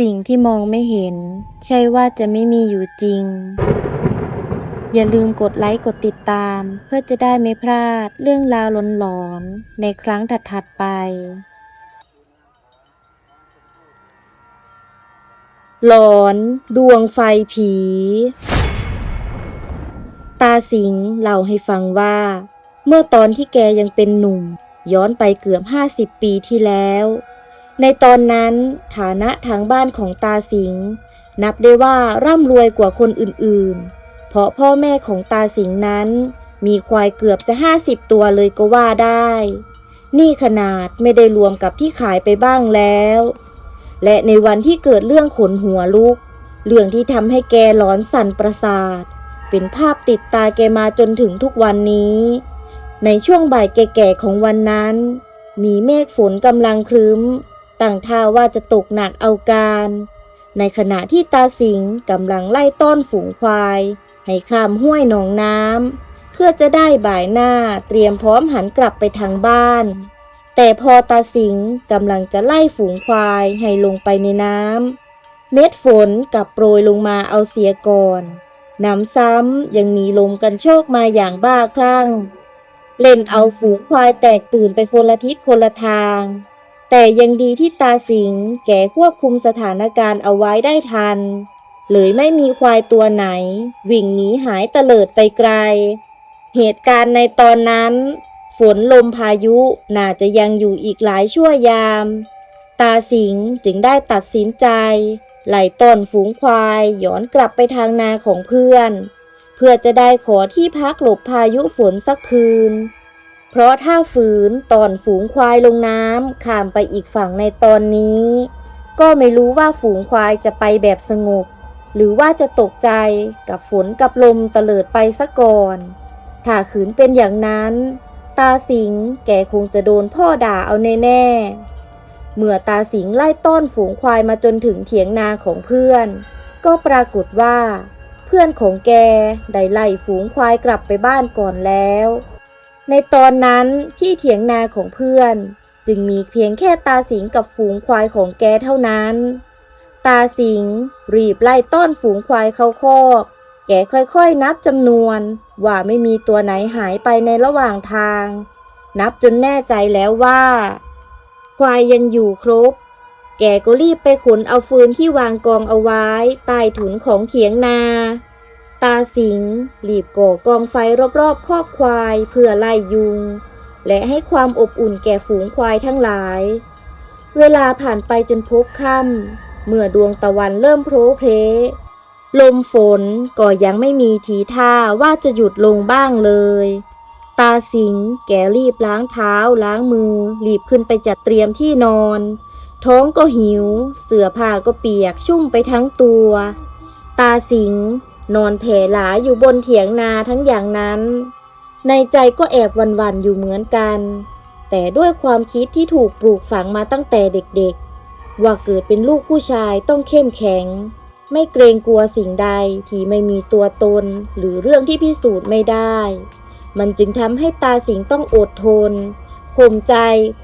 สิ่งที่มองไม่เห็น ใช่ว่าจะไม่มีอยู่จริง อย่าลืมกดไลค์กดติดตาม เพื่อจะได้ไม่พลาดเรื่องราวหลอนๆในครั้งถัดๆไป หลอน ดวงไฟผี ตาสิงเล่าให้ฟังว่า เมื่อตอนที่แกยังเป็นหนุ่ม ย้อนไปเกือบ 50 ปีที่แล้ว ในตอนนั้นฐานะทางบ้านของตาสิงห์นับได้ว่าร่ำรวยกว่าคนอื่นๆ เพราะพ่อแม่ของตาสิงห์นั้น มีควายเกือบจะ50ตัวเลยก็ว่าได้ นี่ขนาดไม่ได้รวมกับที่ขายไปบ้างแล้ว และในวันที่เกิดเรื่องขนหัวลุก เรื่องที่ทำให้แกหลอนสั่นประสาท เป็นภาพติดตาแกมาจนถึงทุกวันนี้ ในช่วงบ่ายแก่ๆของวันนั้น มีเมฆฝนกำลังครึ้ม ตั้งท่าว่าจะตกหนักเอาการ ในขณะที่ตาสิงกำลังไล่ต้อนฝูงควาย ให้ข้ามห้วยหนองน้ำเพื่อจะได้บ่ายหน้าเตรียมพร้อมหันกลับไปทางบ้าน แต่พอตาสิงกำลังจะไล่ฝูงควายให้ลงไปในน้ำเม็ดฝนกลับโปรยลงมาเอาเสียก่อนหนำซ้ำยังมีลมกันโชกมาอย่างบ้าคลั่ง เล่นเอาฝูงควายแตกตื่นไปคนละทิศคนละทาง แต่ยังดีที่ตาสิงแกควบคุมสถานการณ์เอาไว้ได้ทัน เลยไม่มีควายตัวไหน วิ่งหนีหายเตลิดไปไกล เหตุการณ์ในตอนนั้น ฝนลมพายุน่าจะยังอยู่อีกหลายชั่วยาม ตาสิงจึงได้ตัดสินใจ ไล่ต้นฝูงควายย้อนกลับไปทางนาของเพื่อน เพื่อจะได้ขอที่พักหลบพายุฝนสักคืน เพราะถ้าฝืนตอนฝูงควายลงน้ำข้ามไปอีกฝั่งในตอนนี้ ก็ไม่รู้ว่าฝูงควายจะไปแบบสงบ หรือว่าจะตกใจกับฝนกับลมเตลิดไปซะก่อน ถ้าขืนเป็นอย่างนั้น ตาสิงแกคงจะโดนพ่อด่าเอาแน่ๆเมื่อตาสิงไล่ต้อนฝูงควายมาจนถึงเถียงนาของเพื่อน ก็ปรากฏว่า เพื่อนของแกได้ไล่ฝูงควายกลับไปบ้านก่อนแล้ว ในตอนนั้นที่เถียงนาของเพื่อน จึงมีเพียงแค่ตาสิงกับฝูงควายของแกเท่านั้น ตาสิงรีบไล่ต้อนฝูงควายเข้าคอกแกค่อยๆ นับจำนวน ว่าไม่มีตัวไหนหายไปในระหว่างทาง นับจนแน่ใจแล้วว่า ควายยังอยู่ครบ แกก็รีบไปขนเอาฟืนที่วางกองเอาไว้ใต้ถุนของเขียงนา ตาสิงห์รีบก่อกองไฟรอบๆคอกควายเพื่อไล่ยุง และให้ความอบอุ่นแก่ฝูงควายทั้งหลาย เวลาผ่านไปจนพบค่ำเมื่อดวงตะวันเริ่มโผล่เพลลมฝนก็ยังไม่มีทีท่าว่าจะหยุดลงบ้างเลย ตาสิงห์แกรีบล้างเท้าล้างมือ รีบขึ้นไปจัดเตรียมที่นอน ท้องก็หิว เสื้อผ้าก็เปียกชุ่มไปทั้งตัว ตาสิงห์ นอนแผ่หลาอยู่บนเถียงนาทั้งอย่างนั้น ในใจก็แอบหวันอยู่เหมือนกัน แต่ด้วยความคิดที่ถูกปลูกฝังมาตั้งแต่เด็กๆ ว่าเกิดเป็นลูกผู้ชายต้องเข้มแข็ง ไม่เกรงกลัวสิ่งใดที่ไม่มีตัวตน หรือเรื่องที่พิสูจน์ไม่ได้ มันจึงทำให้ตาสิงต้องอดทนข่มใจ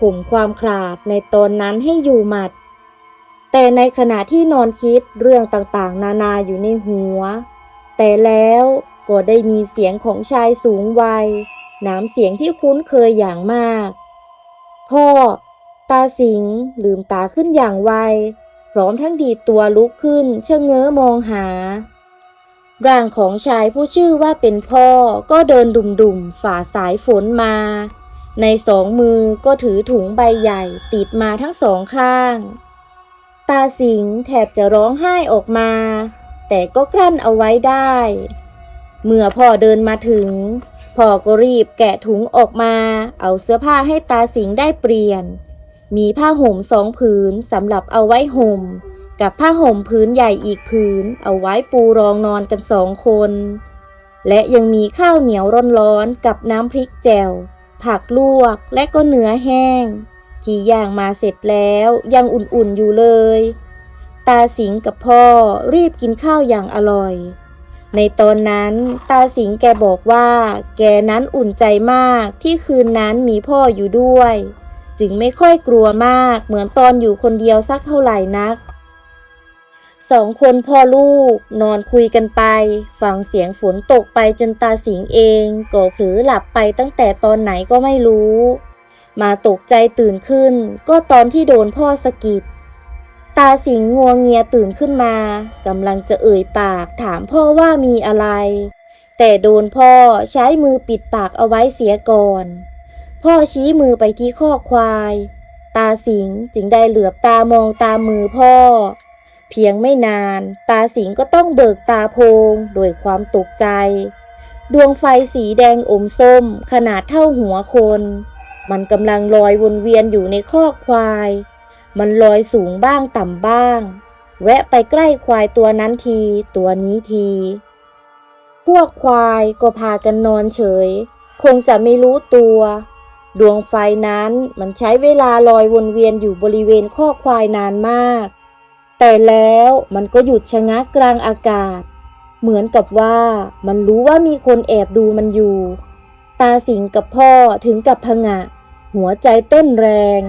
ข่มความขลาดในตอนนั้นให้อยู่หมัด แต่ในขณะที่นอนคิดเรื่องต่างๆ นานาอยู่ในหัว แต่แล้วก็ได้มีเสียงของชายสูงวัยน้ำเสียงที่คุ้นเคยอย่างมาก พ่อ ตาสิงห์ลืมตาขึ้นอย่างไว พร้อมทั้งดีตัวลุกขึ้นเชะเง้อมองหา ร่างของชายผู้ชื่อว่าเป็นพ่อก็เดินดุ่มๆฝ่าสายฝนมา ในสองมือก็ถือถุงใบใหญ่ติดมาทั้งสองข้าง ตาสิงห์แทบจะร้องไห้ออกมา แต่ก็กลั้นเอาไว้ได้ เมื่อพ่อเดินมาถึง พ่อก็รีบแกะถุงออกมา เอาเสื้อผ้าให้ตาสิงได้เปลี่ยน มีผ้าห่มสองผืนสำหรับเอาไว้ห่ม กับผ้าห่มพื้นใหญ่อีกผืน เอาไว้ปูรองนอนกันสองคน และยังมีข้าวเหนียวร้อนๆกับน้ำพริกแจ่ว ผักลวกและก็เนื้อแห้ง ที่ย่างมาเสร็จแล้วยังอุ่นๆอยู่เลย ตาสิงกับพ่อรีบกินข้าวอย่างอร่อย ในตอนนั้นตาสิงแกบอกว่า แกนั้นอุ่นใจมากที่คืนนั้นมีพ่ออยู่ด้วย จึงไม่ค่อยกลัวมากเหมือนตอนอยู่คนเดียวสักเท่าไหร่นักสองคนพ่อลูกนอนคุยกันไป ฟังเสียงฝนตกไปจนตาสิงเองก็เผลอหลับไปตั้งแต่ตอนไหนก็ไม่รู้ มาตกใจตื่นขึ้น ก็ตอนที่โดนพ่อสะกิด ตาสิงงัวเงียตื่นขึ้นมากำลังจะเอ่ยปากถามพ่อว่ามีอะไร แต่โดนพ่อใช้มือปิดปากเอาไว้เสียก่อน พ่อชี้มือไปที่ข้อกควาย ตาสิงจึงได้เหลือบตามองตามมือพ่อ เพียงไม่นาน ตาสิงก็ต้องเบิกตาโพงโดยความตกใจ ดวงไฟสีแดงอมส้มขนาดเท่าหัวคน มันกำลังลอยวนเวียนอยู่ในคอกควาย มันลอยสูงบ้างต่ำบ้าง แวะไปใกล้ควายตัวนั้นที ตัวนี้ที พวกควายก็พากันนอนเฉย คงจะไม่รู้ตัว ดวงไฟนั้นมันใช้เวลาลอยวนเวียนอยู่บริเวณคอควายนานมาก แต่แล้วมันก็หยุดชะงักกลางอากาศ เหมือนกับว่ามันรู้ว่ามีคนแอบดูมันอยู่ ตาสิงกับพ่อถึงกับผงะ หัวใจเต้นแรง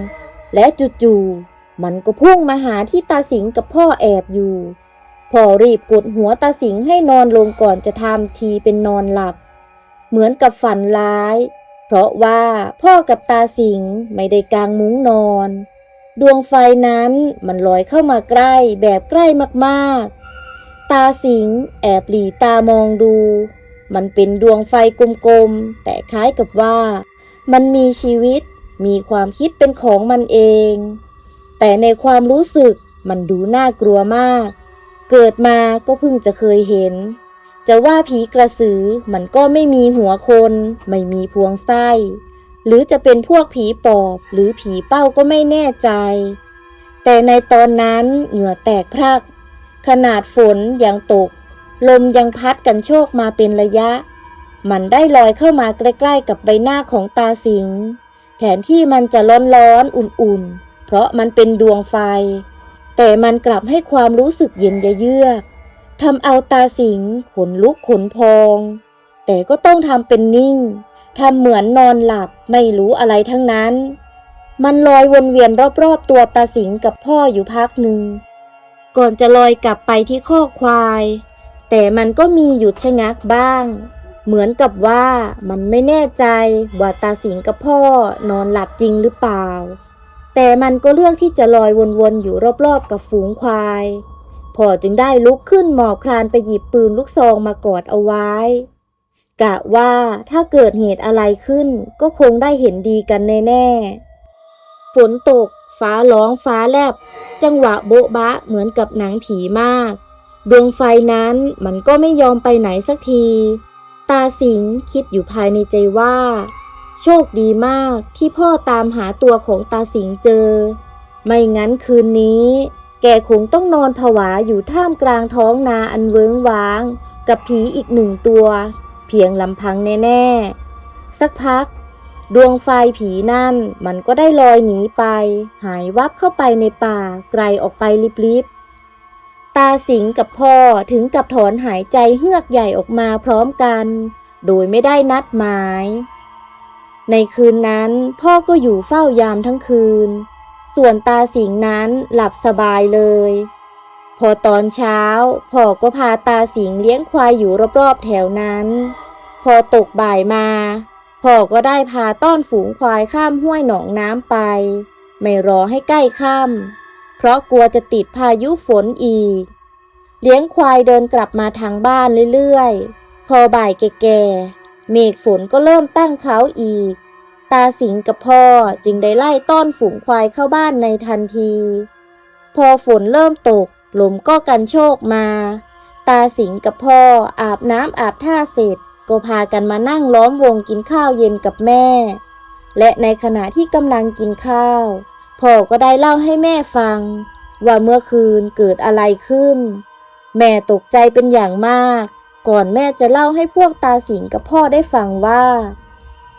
และจู่ๆ มันก็พุ่งมาหาที่ตาสิงกับพ่อแอบอยู่ พ่อรีบกดหัวตาสิงให้นอนลงก่อนจะทำทีเป็นนอนหลับ เหมือนกับฝันร้าย เพราะว่าพ่อกับตาสิงไม่ได้กางมุ้งนอน ดวงไฟนั้นมันลอยเข้ามาใกล้แบบใกล้มากๆ ตาสิงแอบหลีตามองดู มันเป็นดวงไฟกลมๆ แต่คล้ายกับว่า มันมีชีวิตมีความคิดเป็นของมันเอง แต่ในความรู้สึกมันดูน่ากลัวมาก เกิดมาก็เพิ่งจะเคยเห็น จะว่าผีกระสือมันก็ไม่มีหัวคน ไม่มีพวงไส้ หรือจะเป็นพวกผีปอบหรือผีเป้าก็ไม่แน่ใจ แต่ในตอนนั้นเหงื่อแตกพรักขนาดฝนยังตก ลมยังพัดกันโชกมาเป็นระยะ มันได้ลอยเข้ามาใกล้ๆกับใบหน้าของตาสิง แทนที่มันจะร้อนๆ อุ่นๆ เพราะมันเป็นดวงไฟ แต่มันกลับให้ความรู้สึกเย็นเยือกทำเอาตาสิงขนลุกขนพอง แต่ก็ต้องทำเป็นนิ่งทำเหมือนนอนหลับไม่รู้อะไรทั้งนั้น มันลอยวนเวียนรอบๆตัวตาสิงกับพ่ออยู่พักหนึ่ง ก่อนจะลอยกลับไปที่คอควาย แต่มันก็มีหยุดชะงักบ้าง เหมือนกับว่ามันไม่แน่ใจว่าตาสิงกับพ่อนอนหลับจริงหรือเปล่า แต่มันก็เลือกที่จะลอยวนๆอยู่รอบๆกับฝูงควาย พ่อจึงได้ลุกขึ้นหมอบคลานไปหยิบปืนลูกซองมากอดเอาไว้ กะว่าถ้าเกิดเหตุอะไรขึ้น ก็คงได้เห็นดีกันแน่ๆ ฝนตก ฟ้าร้องฟ้าแลบ จังหวะโบ๊ะบะเหมือนกับหนังผีมาก ดวงไฟนั้นมันก็ไม่ยอมไปไหนสักที ตาสิงคิดอยู่ภายในใจว่า โชคดีมากที่พ่อตามหาตัวของตาสิงเจอ ไม่งั้นคืนนี้ แกคงต้องนอนผวาอยู่ท่ามกลางท้องนาอันเวิ้งว้าง กับผีอีกหนึ่งตัว เพียงลำพังแน่ ๆ สักพัก ดวงไฟผีนั่นมันก็ได้ลอยหนีไป หายวับเข้าไปในป่าไกลออกไปลิบๆ ตาสิงกับพ่อถึงกับถอนหายใจเฮือกใหญ่ออกมาพร้อมกัน โดยไม่ได้นัดหมาย ในคืนนั้นพ่อก็อยู่เฝ้ายามทั้งคืน ส่วนตาสิงนั้นหลับสบายเลย พอตอนเช้าพ่อก็พาตาสิงเลี้ยงควายอยู่รอบๆแถวนั้น พอตกบ่ายมาพ่อก็ได้พาต้อนฝูงควายข้ามห้วยหนองน้ำไป ไม่รอให้ใกล้ค่ำเพราะกลัวจะติดพายุฝนอีก เลี้ยงควายเดินกลับมาทางบ้านเรื่อยๆ พอบ่ายแก่ๆ เมฆฝนก็เริ่มตั้งเขาอีก ตาสิงกับพ่อจึงได้ไล่ต้อนฝูงควายเข้าบ้านในทันที พอฝนเริ่มตกลมก็กันโชคมา ตาสิงกับพ่ออาบน้ำอาบท่าเสร็จ ก็พากันมานั่งล้อมวงกินข้าวเย็นกับแม่ และในขณะที่กำลังกินข้าว พ่อก็ได้เล่าให้แม่ฟัง ว่าเมื่อคืนเกิดอะไรขึ้น แม่ตกใจเป็นอย่างมาก ก่อนแม่จะเล่าให้พวกตาสิงกับพ่อได้ฟังว่า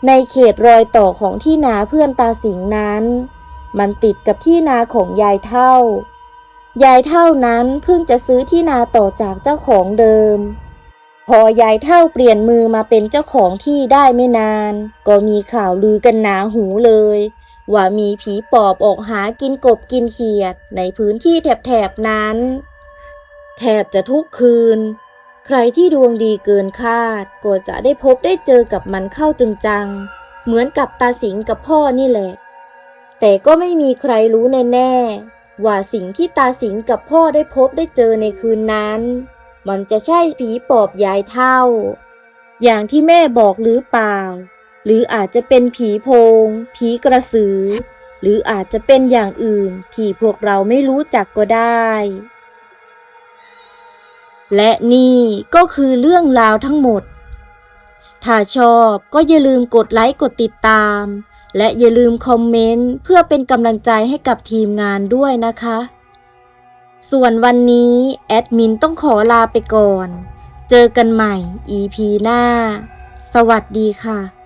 ในเขตรอยต่อของที่นาเพื่อนตาสิงนั้น มันติดกับที่นาของยายเท่า ยายเท่านั้นเพิ่งจะซื้อที่นาต่อจากเจ้าของเดิม พอยายเท่าเปลี่ยนมือมาเป็นเจ้าของที่ได้ไม่นาน ก็มีข่าวลือกันหนาหูเลย ว่ามีผีปอบออกหากินกบกินเขียดในพื้นที่แถบๆนั้น แทบจะทุกคืน ใครที่ดวงดีเกินคาด ก็จะได้พบได้เจอกับมันเข้าจึงจังๆ เหมือนกับตาสิงกับพ่อนี่แหละ แต่ก็ไม่มีใครรู้แน่ๆ ว่าสิ่งที่ตาสิงกับพ่อได้พบได้เจอในคืนนั้น มันจะใช่ผีปอบยายเท่า อย่างที่แม่บอกหรือเปล่า หรืออาจจะเป็นผีโพง ผีกระสือ หรืออาจจะเป็นอย่างอื่นที่พวกเราไม่รู้จักก็ได้ และนี่ก็คือเรื่องราวทั้งหมด ถ้าชอบก็อย่าลืมกดไลค์กดติดตาม และอย่าลืมคอมเมนต์เพื่อเป็นกำลังใจให้กับทีมงานด้วยนะคะ ส่วนวันนี้แอดมินต้องขอลาไปก่อน เจอกันใหม่ EP หน้า สวัสดีค่ะ